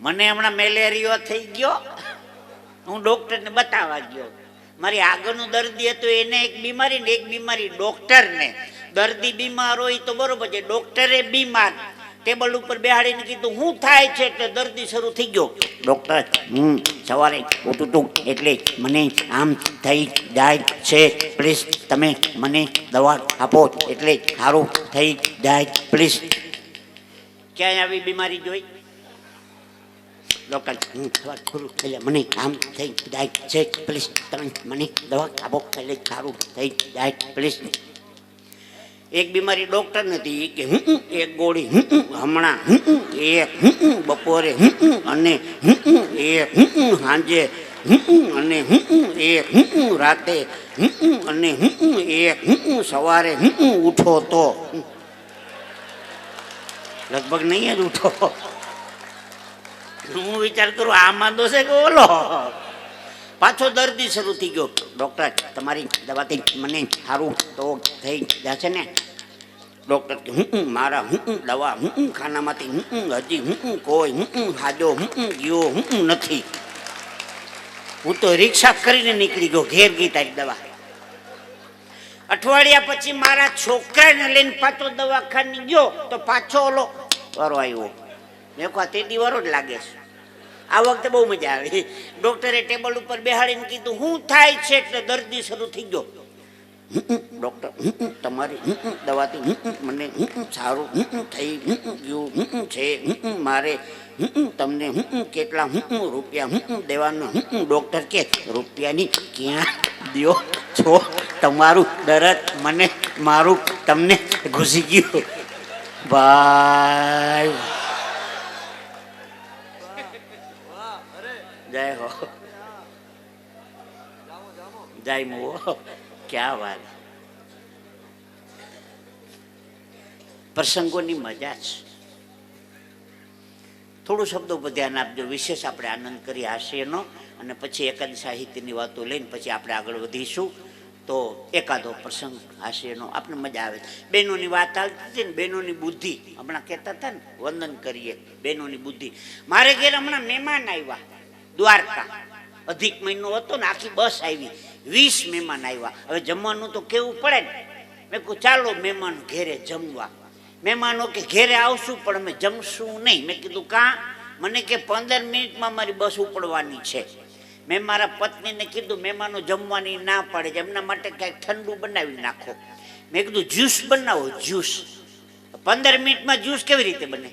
મને હમણાં મેલેરિયો થઈ ગયો. હું ડૉક્ટરને બતાવવા ગયો. મારી આગળનું દર્દી હતું, એને એક બીમારી ને એક બીમારી ડૉક્ટરને. દર્દી બીમાર હોય તો બરોબર છે, ડૉક્ટરે બીમાર. ટેબલ ઉપર બેહાડીને કીધું શું થાય છે એટલે દર્દી શરૂ થઈ ગયો. ડૉક્ટર, હું સવારે ઉઠું તું એટલે મને આમ થઈ જાય છે. પ્લીઝ તમે મને દવા આપો એટલે સારું થઈ જાય. પ્લીઝ. ક્યાંય આવી બીમારી જોઈ? આમ થઈ જાય મને દવા ખાબો એટલે સારું થઈ જાય એક બીમારી ડોક્ટર નથી કે હમ, એક ગોળી હમ, હમ, હમણાં હમ, હમ, એક બપોરે અને એક સાંજે હમ, અને એક રાતે અને હમ, એક સવારે હમ, ઉઠો તો લગભગ નહીં જ ઉઠો હું વિચાર કરું આમાં દોષે કે ઓલો? પાછો દર્દી શરૂ થઈ ગયો. ડૉક્ટર તમારી દવાથી મને સારું તો થઈ જશે ને? ડૉક્ટર હું મારા, હું દવા, હું ખાનામાંથી, હું હજી, હું કોઈ, હું હાજો, હું ગયો, હું નથી. હું તો રિક્ષા કરીને નીકળી ગયો, ઘેર ગઈ તારી દવા. અઠવાડિયા પછી મારા છોકરાને લઈને પાછો દવાખાને ગયો, તો પાછો ઓલો વારો આવ્યો. મેં કહો તે દીવારો જ લાગે છે. આ વખતે બહુ મજા આવી ડોક્ટરે ટેબલ ઉપર બેહાડીને કીધું શું થાય છે એટલે દર્દી શરૂ થઈ ગયો ડોક્ટર તમારી દવાથી મને સારું થઈ ગયું છે મારે તમને કેટલા રૂપિયા દેવાનું ડોક્ટર કે રૂપિયાની ક્યાં દો છો તમારું દરદ મને મારું તમને ઘૂસી ગયું ભાઈ જય હો જય મુઓ વાત. પ્રસંગોની મજા છે થોડું શબ્દો પર ધ્યાન આપજો. વિશેષ આપણે આનંદ કરી હાસ્યનો અને પછી એકાદ સાહિત્યની વાતો લઈને પછી આપણે આગળ વધીશું. તો એકાદો પ્રસંગ હાસ્યનો આપણે મજા આવે. બહેનોની વાત ચાલતી હતી ને, બહેનોની બુદ્ધિ. હમણાં કહેતા હતા ને, વંદન કરીએ. બહેનોની બુદ્ધિ. મારે ઘેર હમણાં મહેમાન આવ્યા. દ્વારકા. અધિક મહિનો હતો ને આખી બસ આવી. વીસ મહેમાન આવ્યા. હવે જમવાનું તો કેવું પડે ને? મેં કહું ચાલો મહેમાન ઘેરે જમવા. મહેમાનો કે ઘેરે આવશું, પણ અમે જમશું નહીં. મેં કીધું, કાં? મને કે પંદર મિનિટમાં મારી બસ ઉપડવાની છે. મેં મારા પત્નીને કીધું, મહેમાનો જમવાની ના પાડે છે. એમના માટે કંઈક ઠંડુ બનાવી નાખો. મેં કીધું, જ્યુસ બનાવો, જ્યુસ. પંદર મિનિટમાં જ્યુસ કેવી રીતે બને?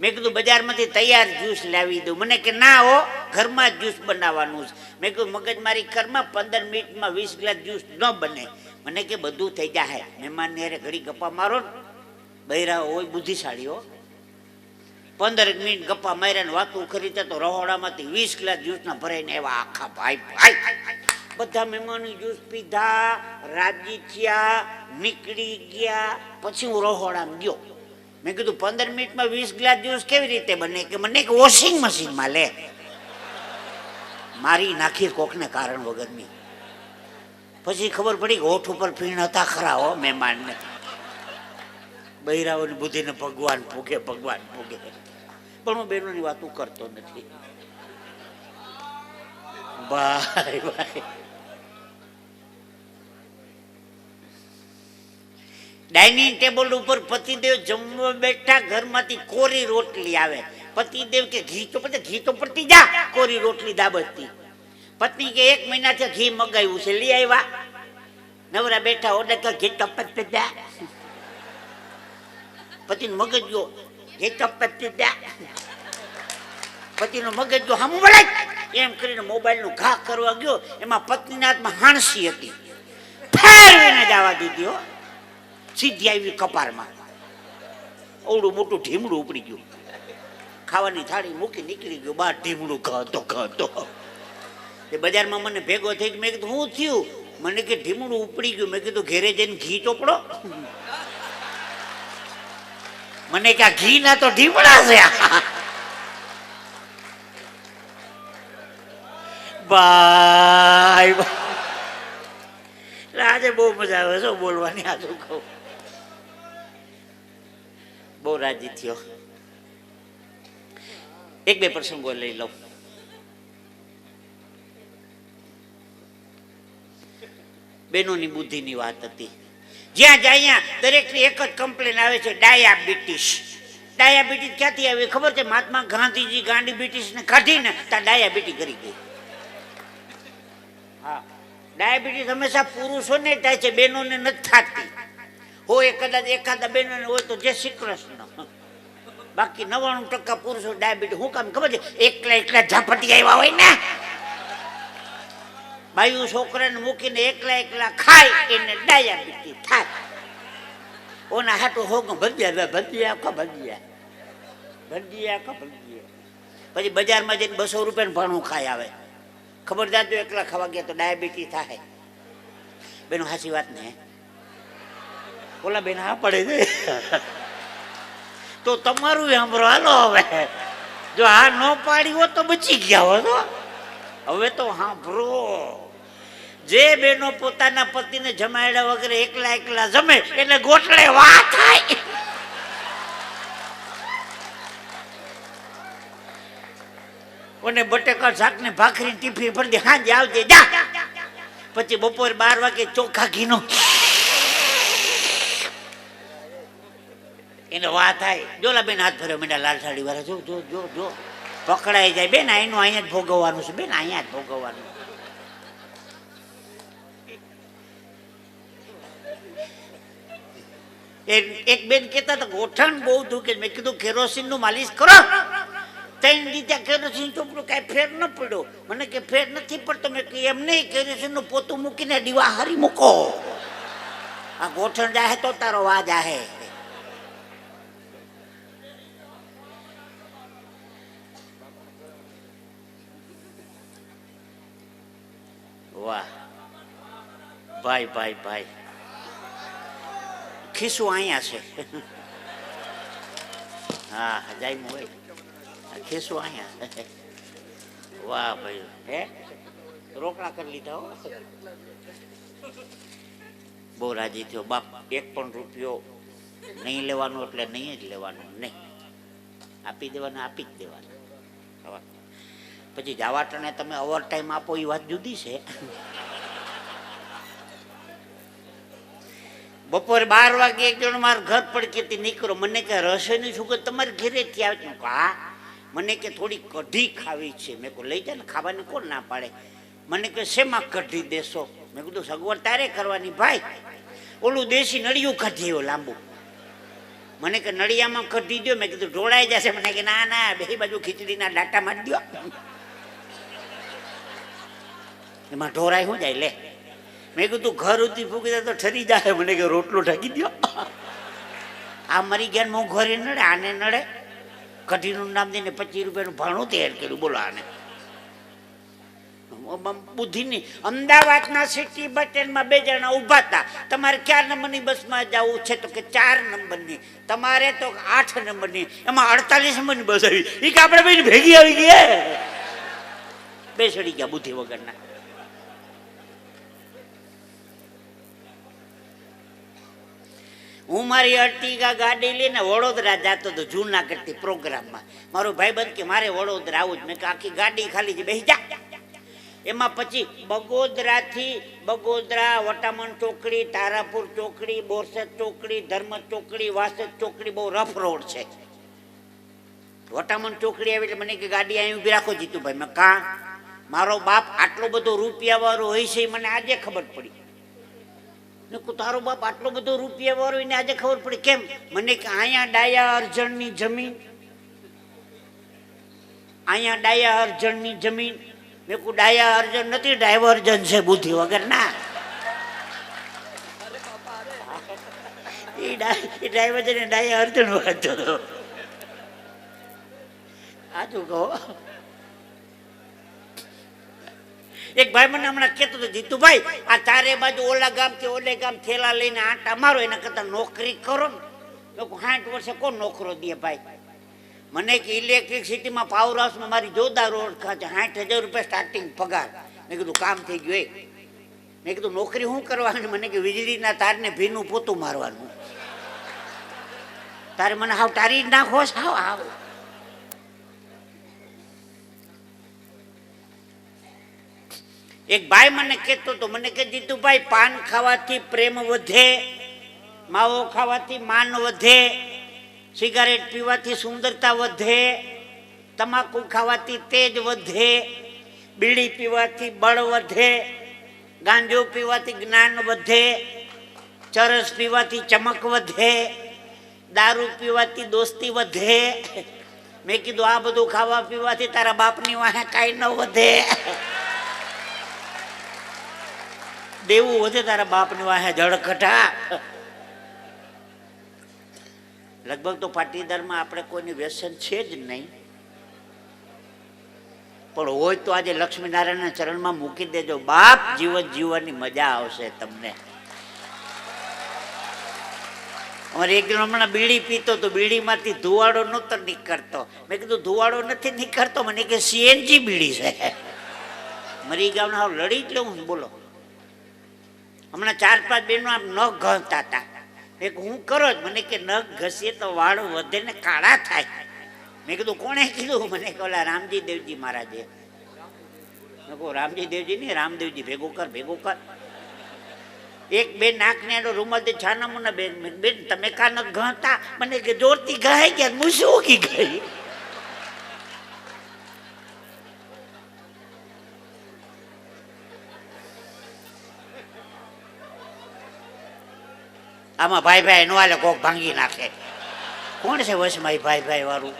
મેં કીધું, બજારમાંથી તૈયાર જ્યુસ લાવી દઉં. મને કે, ના હો, ઘરમાં જ્યુસ બનાવવાનું છે. મેં કીધું મગજમારી ઘરમાં પંદર મિનિટમાં વીસ ગ્લાસ જ્યુસ ન બને. મને કે, બધું થઈ જાય મહેમાનને ને ઘડી ગપ્પા મારો ને. બૈરા હોય, બુદ્ધિશાળી હો. પંદર મિનિટ ગપ્પા માર્યા ને વાતું કરી તો રહોડામાંથી વીસ ગ્લાસ જ્યુસના ભરાઈને એવા આખા ભાઈ ભાઈ. બધા મહેમાનો જ્યુસ પીધા, રાજી થયા, નીકળી ગયા. પછી હું રહોડામાં ગયો. મેં કીધું, પંદર મિનિટમાં વીસ ગ્લાસ જ્યુસ કેવી રીતે બને? કે મને કે વોશિંગ મશીનમાં લે મારી નાખી કોકને કારણ વગરની. પછી ખબર પડી કે હોઠ ઉપર ફીણ હતા ખરા હો મહેમાનને. બૈરાઓની બુદ્ધિને ભગવાન ભોગે ભગવાન ભોગે. પણ હું બહેનોની વાતો કરતો નથી. ભાઈ ભાઈ. ડાઇનિંગ ટેબલ ઉપર પતિદેવ જમવા બેઠા, ઘરમાંથી કોરી રોટલી આવે. પતિદેવ કે, ઘી તો પડે ઘી તો પડતી જા. કોરી રોટલી દાબતતી પત્ની કે, એક મહિનાથી ઘી મગાવ્યું છે, લઈ આવ્યા. નવરા બેઠા ઓર્ડર કે ઘી તો પડતી જા. પતિનો મગજ ગયો ઘી તો પડતી જા. પતિનો મગજ ગયો હમ એમ કરીને મોબાઈલનું ઘા કરવા ગયો. એમાં પત્નીના હાથમાં હાણસી હતી. ફેરવીને જવા દીધી, હો. સીધી આવી કપારમાં. ઓવડું મોટું ઢીમડું ઉપડી ગયું. ખાવાની થાળી મૂકી નીકળી ગયું. બાર ઢીમડું ખાતો ખાતો એ બજારમાં મને ભેગો થઈ મેં કીધું શું થયું? મને કે, ઢીમડું ઉપડી ગયું. મેં કીધું, ઘેરે જઈને ઘી ચોપડો. મને કે ઘી ના તો ઢીમડા છે. બાય આજે બહુ મજા આવે છે બોલવાની આજુ કહું? બહુ રાજી થયો. એક બે પ્રસંગો લઈ લઉં. બેનોની બુદ્ધિની વાત હતી. જ્યાં જાય દરેકની એક જ કમ્પ્લેન આવે છે ડાયાબિટીસ ડાયાબિટીસ ક્યાંથી આવી? ખબર છે? મહાત્મા ગાંધીજી ગાંડીબિટીસને કાઢીને ત્યાં ડાયાબિટી કરી ગઈ. હા. ડાયાબિટીસ હંમેશા પુરુષોને થાય છે બહેનોને નથી થતી. હોય કદાચ એકાદા બહેનોને હોય તો જય શ્રી કૃષ્ણ. બાકી નવાણું ટકા પુરુષો ડાયાબિટીસ, હું કામ ખબર છે? એકલા એકલા ઝાપટી આવ્યા હોય ને? બાયુ છોકરાને મૂકીને એકલા એકલા ખાય, એને ડાયાબિટીસ થાય. ઓના હાટું હોગ ભજીયા ભજીયા કા ભજીયા. ભજીયા કા ભજીયા. પછી બજારમાં જઈને બસો રૂપિયાનું ભાણું ખાય આવે. ખબર જાજો એકલા ખાવા ગયા તો ડાયાબિટીસ થાય. બેનો સાચી વાત ને? ઓલા બેન, હા, પડે છે. તો તમારું સાંભળો, હાલો હવે. જો હા ન પાડી હોત તો બચી ગયા હોત. હવે તો સાંભળો. જે બેનો પોતાના પતિને જમાડ્યા વગર એકલા એકલા જમે એટલે ગોટલે વા થાય. અને બટેકા શાક ને ભાખરી ટીફી ભરી દે, હાંજે આવજે, જા. પછી બપોર બાર વાગે ચોખા ઘીનો એને વાત થાય. જોલા બેન હાથ ફર્યો મેં લાલ સાડી વાળા. જો જો જો જો. પકડાઈ જાય. બેન એનું અહીંયા જ ભોગવવાનું છે. બેન, અહીંયા જ ભોગવવાનું. એક બેન કહેતા હતા ગોઠણ બહુ દુખે. મેં કીધું કેરોસીનનું માલિશ કરો. ત્રણ દીધા કેરોસીન ચોપડું કાંઈ ફેર ન પડ્યો. મને કે ફેર નથી પડતો. મેં કે એમ નહીં કેરોસીનનું પોતું મૂકીને દીવા હારી મૂકો. આ ગોઠણ જાહે તો તારો વાજ જાહે વાહ ભાઈ ભાઈ ભાઈ. ખીસું અહીંયા છે. હા જાય હોય. ખીસું અહીંયા. વાહ, ભાઈ. હે? રોકડા કરી લીધા હો. બહુ રાજી થયો. બાપ, એક પણ રૂપિયો નહીં લેવાનો એટલે નહીં જ લેવાનો. નહીં. આપી દેવાના, આપી જ દેવાનું. પછી જાવાટાને તમે ઓવર ટાઈમ આપો એ વાત જુદી છે. બપોરે બાર વાગે એક જણ મારા ઘર પડકેથી નીકળો મને કે રસોઈનું કે તમારે ઘરેથી આવે છે? મેં હા. મને કે થોડી કઢી ખાવી છે. મેં કહું, લઈ જા ને, ખાવાની કોણ ના પાડે? મને કે, શેમાં કઢી દેશો? મેં કીધું, સગવડ તારે કરવાની ભાઈ. ઓલું દેશી નળિયું કાઢી આવ્યો લાંબુ. મને કે, નળિયામાં કઢી દો મેં કીધું, ઢોળાઈ જશે. મને કે, ના ના, બે બાજુ ખીચડીના ડાટા મારી દો એમાં ઢોળાઈ શું જાય? લે. મેં કીધું ઘર ઉતી ફૂકી દે તો ઠરી જાય. મને કે, રોટલો ઢાકી દો આ મરી ગયા હું ઘરે નડે, આને નડે. કઢીનું નામ દઈને પચીસ રૂપિયાનું ભાણું તૈયાર કર્યું, બોલો આને. બુદ્ધિની અમદાવાદના સિટી બસ બે જણા ઊભા હતા. તમારે ક્યાં નંબરની બસમાં જવું છે તો કે ચાર નંબરની. તમારે તો આઠ નંબરની. એમાં અડતાલીસ નંબરની બસ આવી. એ કે આપણે બેન ભેગી આવી ગઈ બે સડી ગયા બુદ્ધિ વગરના. હું મારી અર્ટિગા ગાડી લઈને વડોદરા જતો હતો જૂનાગઢથી પ્રોગ્રામમાં. મારો ભાઈબંધ કે મારે વડોદરા આવું જ. મેં કે આખી ગાડી ખાલી જ બેસી જા. એમાં પછી બગોદરાથી બગોદરા, વટામણ ચોકડી, તારાપુર ચોકડી, બોરસદ ચોકડી ધર્મ ચોકડી, વાસદ ચોકડી બહુ રફ રોડ છે. વટામણ ચોકડી આવી એટલે મને કે ગાડી અહીં ઊભી રાખો જીતુભાઈ. મેં કા? મારો બાપ આટલો બધો રૂપિયા વાળો હોય છે એ મને આજે ખબર પડી. ને કહું, તારો બાપ આટલો બધો રૂપિયા વાળો એને આજે ખબર પડી. કેમ? મને કે અહીંયા ડાયા અર્જણની જમીન. અહીંયા ડાયા અર્જણની જમીન. મેં કહું ડાયા અર્જણ નથી ડાયવર્જન છે બુદ્ધિ વગર. ના. એ ડાયવર્જન ડાયા અર્જણ વાંચતો હતો. આજુ કહો? એક ભાઈ મને હમણાં કહેતો હતો, જીતુભાઈ, આ ચારે બાજુ ઓલા ગામ કે ઓલે ગામ થેલા લઈને આંટા મારો, એના કરતા નોકરી કરો ને. લોકો સાઠ વર્ષે કોણ નોકરો દે ભાઈ? મને કે ઇલેક્ટ્રિસિટીમાં પાવર હાઉસમાં મારી જોરદાર રોડ ખાતે સાઠ હજાર રૂપિયા સ્ટાર્ટિંગ પગાર. મેં કીધું, કામ થઈ ગયું એ. મેં કીધું, નોકરી શું કરવાની? મને કે, વીજળીના તારને ભીનું પોતું મારવાનું. તારે મને હાવ તારી નાખો આવ હાવ હાવ. એક ભાઈ મને કહેતો હતો, મને કહે દીધું ભાઈ પાન ખાવાથી પ્રેમ વધે, માવો ખાવાથી માન વધે, સિગારેટ પીવાથી સુંદરતા વધે, તમાકુ ખાવાથી તેજ વધે, બીડી પીવાથી બળ વધે, ગાંજો પીવાથી જ્ઞાન વધે, ચરસ પીવાથી ચમક વધે, દારૂ પીવાથી દોસ્તી વધે. મેં કીધું, આ બધું ખાવા પીવાથી તારા બાપની વાહે કાંઈ ન વધે. દેવું વધે તારા બાપની વાહે જળકટા લગભગ તો પાટીદારમાં આપણે કોઈની વ્યસન છે જ નહીં. પણ હોય તો આજે લક્ષ્મીનારાયણના ચરણમાં મૂકી દેજો. બાપ જીવન જીવવાની મજા આવશે તમને. અમારે એક હમણાં બીડી પીતો તો બીડીમાંથી ધુવાડો નહોતો નીકળતો. મેં કીધું, ધુવાડો નથી નીકળતો. મને કે, સીએનજી બીડી છે. મરી ગામના લડી જ લઉં બોલો. હમણાં ચાર, પાંચ બહેનો આમ નખ ઘસતા હતા. એક હું કરો જ? મને કે, નખ ઘસીએ તો વાળ વધે ને કાળા થાય. મેં કીધું, કોણે કીધું? મને ઓલા રામજી દેવજી મહારાજે. મેં કહું રામજી દેવજી નહીં રામદેવજી ભેગું કર ભેગું કર. એક બે નાક ને એનો રૂમાલથી છાના મુના બેન બેન, તમે કાન ઘતા મને કે, જોરથી ગાય ગયા હું શું કી ગઈ આમાં ભાઈ ભાઈ નો હાલે, કોક ભાંગી નાખે. કોણ છે વસમાં એ ભાઈ ભાઈ વાળું?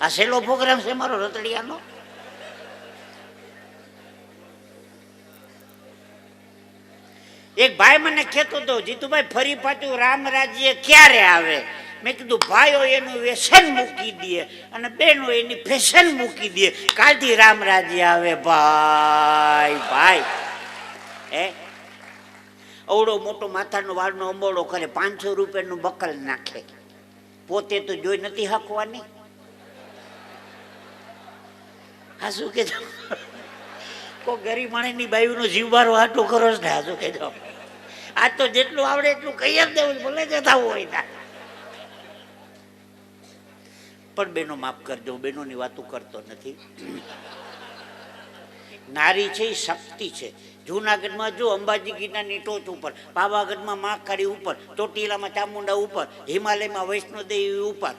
આ છેલ્લો પ્રોગ્રામ છે મારો રતડિયાનો? એક ભાઈ મને કહેતો હતો, જીતુભાઈ, ફરી પાછું રામ રાજ્ય ક્યારે આવે? મેં કીધું, ભાઈઓ એનું વ્યસન મૂકી દે અને બેનો એની ફેશન મૂકી દે. કાલથી રામ રાજ્ય આવે, ભાઈ ભાઈ. હે? અવડો મોટો માથાનો વાળનો અંબોળો કરે, પાંચસો રૂપિયાનું બકલ નાખે. પોતે તો જોઈ નથી હાંકવાની. હા, શું કો ગરીબ માણસની બાયુનો જીવ બારો આટો કરો ને, હા, શું કહેજો આ તો જેટલું આવડે એટલું કહી જ દેવું, ભલે જતા હોય ના પણ બેનો માફ કરજો બેનોની વાતો કરતો નથી. નારી છે શક્તિ છે. જુનાગઢમાં જો અંબાજી ગીરનારની ટોચ ઉપર, પાવાગઢમાં મહાકાળી ઉપર, ચોટીલામાં ચામુંડા ઉપર, હિમાલયમાં વૈષ્ણોદેવી ઉપર,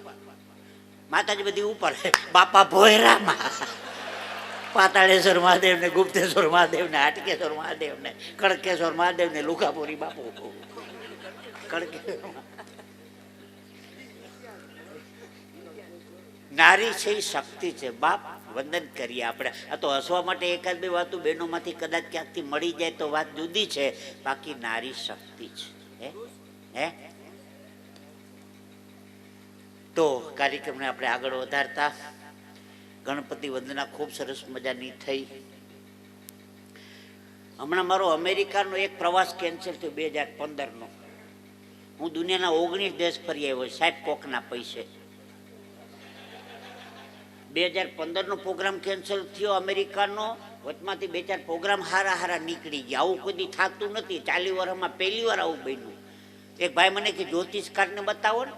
માતાજી બધી ઉપર, બાપા ભોયરામાં. પાતાળેશ્વર મહાદેવ ને ગુપ્તેશ્વર મહાદેવ ને હાટકેશ્વર મહાદેવ ને કડકેશ્વર મહાદેવ ને લુકાપુરી બાપુ. કડકેશ્વર નારી છે એ શક્તિ છે. બાપ, વંદન કરીએ આપણે. આ તો હસવા માટે એકાદ બે વાતો બહેનોમાંથી કદાચ ક્યાંકથી મળી જાય તો વાત જુદી છે. બાકી નારી શક્તિ છે. હે? તો કાર્યક્રમને આપણે આગળ વધારતા. ગણપતિ વંદના ખૂબ સરસ મજાની થઈ. હમણાં મારો અમેરિકાનો એક પ્રવાસ કેન્સલ થયો બે હજાર પંદરનો. હું દુનિયાના ઓગણીસ દેશ ફરી આવ્યો. સાહેબ, કોકના પૈસે. બે હજાર પંદરનો પ્રોગ્રામ કેન્સલ થયો અમેરિકાનો. વચમાંથી બે ચાર પ્રોગ્રામ હારા હારા નીકળી ગયા. આવું કોઈ દી થતું નથી. ચાલી વર્ષમાં પહેલી વાર આવું બન્યું. એક ભાઈ મને કે જ્યોતિષકારને બતાવો ને.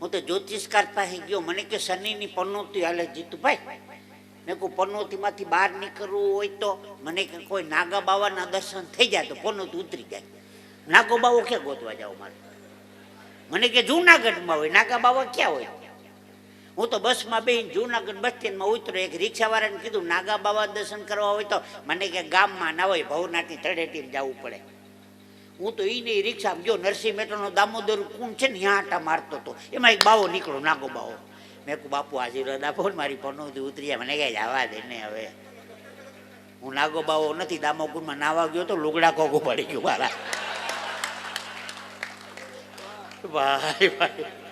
હું તો જ્યોતિષકાર પાસે ગયો. મને કે, શનિની પનોતી હાલે જીતુભાઈ. મેં કહું, પનોતીમાંથી બહાર નીકળવું હોય તો? મને કે, કોઈ નાગા બાવાના દર્શન થઈ જાય તો પનોતી ઉતરી જાય. નાગો બાવો ક્યાં ગોતવા જાવ મારે? મને કે, જુનાગઢમાં હોય. નાગા બાવા ક્યાં હોય? હું તો બસમાં બેહીને જૂનાગઢ બસ સ્ટેન્ડમાં ઉતરો એક રિક્ષાવાળાને કીધું, નાગા બાબા દર્શન કરવા હોય તો મને કે ગામમાં ના હોય ભવનાથી તળેટી જવું પડે. હું તો એને રિક્ષામાં જો નરસિંહ મહેતાનો દામોદર કુંડ છે ને ત્યાં આટા મારતો હતો. એમાં એક બાવો નીકળો નાગો બાવો. મેં કહું બાપુ, આશીર્વાદ આપો ને, મારી પનોતી ઉતરી મને કહે, જવા દે ને હવે. હું નાગો બાવો નથી દામોકુંડમાં નાવા ગયો તો લુગડા કોગો પડી ગયું મારા. ભાઈ ભાઈ.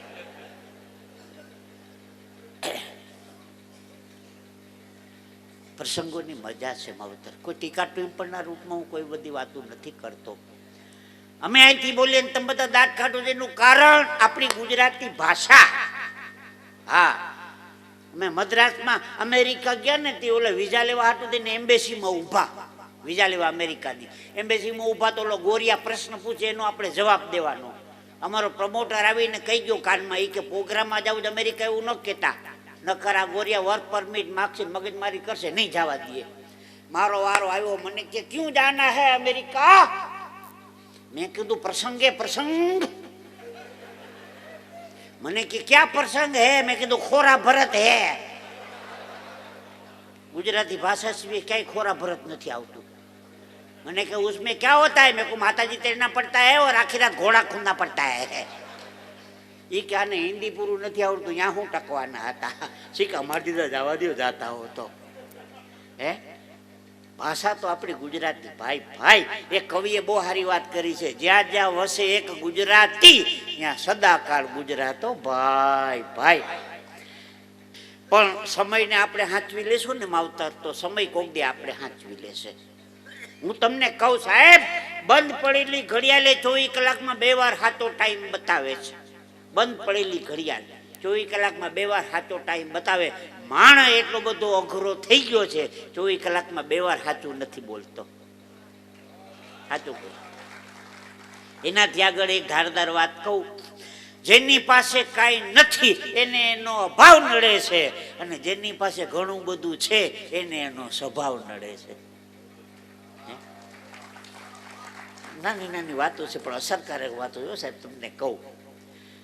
પ્રસંગોની મજા છે માવતર કોઈ ટીકા ટિપ્પણના રૂપમાં હું કોઈ બધી વાતો નથી કરતો. અમે અહીંથી બોલીએ ને તમે બધા દાંત કાઢો એનું કારણ આપણી ગુજરાતી ભાષા. હા. અમે મદ્રાસમાં અમેરિકા ગયા ને તે ઓલા વિઝા લેવા હાટું તેને એમ્બેસીમાં ઊભા. વિઝા લેવા અમેરિકાની. એમ્બેસીમાં ઊભા તો ઓલો ગોરિયા પ્રશ્ન પૂછે, એનો આપણે જવાબ દેવાનો. અમારો પ્રમોટર આવીને કહી ગયો કાનમાં એ કે પ્રોગ્રામમાં જવું જ અમેરિકા એવું ન કહેતા. નકર આ ગોરિયા વર્ક પરમિટ માગશે મગજમારી કરશે, નહીં જવા દઈએ. મારો વારો આવ્યો, મને કે, ક્યુ જાના હે અમેરિકા? મેં કીધું, પ્રસંગે પ્રસંગ. મને કે, ક્યાં પ્રસંગ હે? મેં કીધું, ખોરા ભરત હે. ગુજરાતી ભાષા સિવાય ક્યાંય ખોરા ભરત નથી આવતું. મને કે ઉસમે ક્યાં હોતા હે? મેં કહું માતાજી તેરના પડતા હે ઓર આખી રાત ઘોડા ખૂનના પડતા હે. એ કે હિન્દી પૂરું નથી આવડતું ત્યાં શું ટકવાના હતા? શીખ મારી દીધા જવા દો જાતા હો તો. હે? ભાષા તો આપણી ગુજરાતી. ભાઈ ભાઈ, એ કવિએ બહુ સારી વાત કરી છે. જ્યાં જ્યાં વસે એક ગુજરાતી, ત્યાં સદાકાળ ગુજરાતો, ભાઈ ભાઈ. પણ સમયને આપણે સાચવી લેશું ને, માવતર, તો સમય કોક દે આપણે સાચવી લેશે. હું તમને કહું સાહેબ, બંધ પડેલી ઘડિયાળે ચોવીસ કલાકમાં બે વાર હાથો ટાઈમ બતાવે છે. બંધ પડેલી ઘડિયાળ. ચોવીસ કલાકમાં બે વાર સાચો ટાઈમ બતાવે. માણસ એટલો બધો અઘરો થઈ ગયો છે, ચોવીસ કલાકમાં બે વાર સાચું નથી બોલતો. સાચું બોલ. એનાથી આગળ એક ધારદાર વાત કહું. જેની પાસે કાંઈ નથી, એને એનો અભાવ નડે છે. અને જેની પાસે ઘણું બધું છે, એને એનો સ્વભાવ નડે છે. નાની નાની વાતો છે, પણ અસરકારક વાતો સાહેબ, તમને કહું.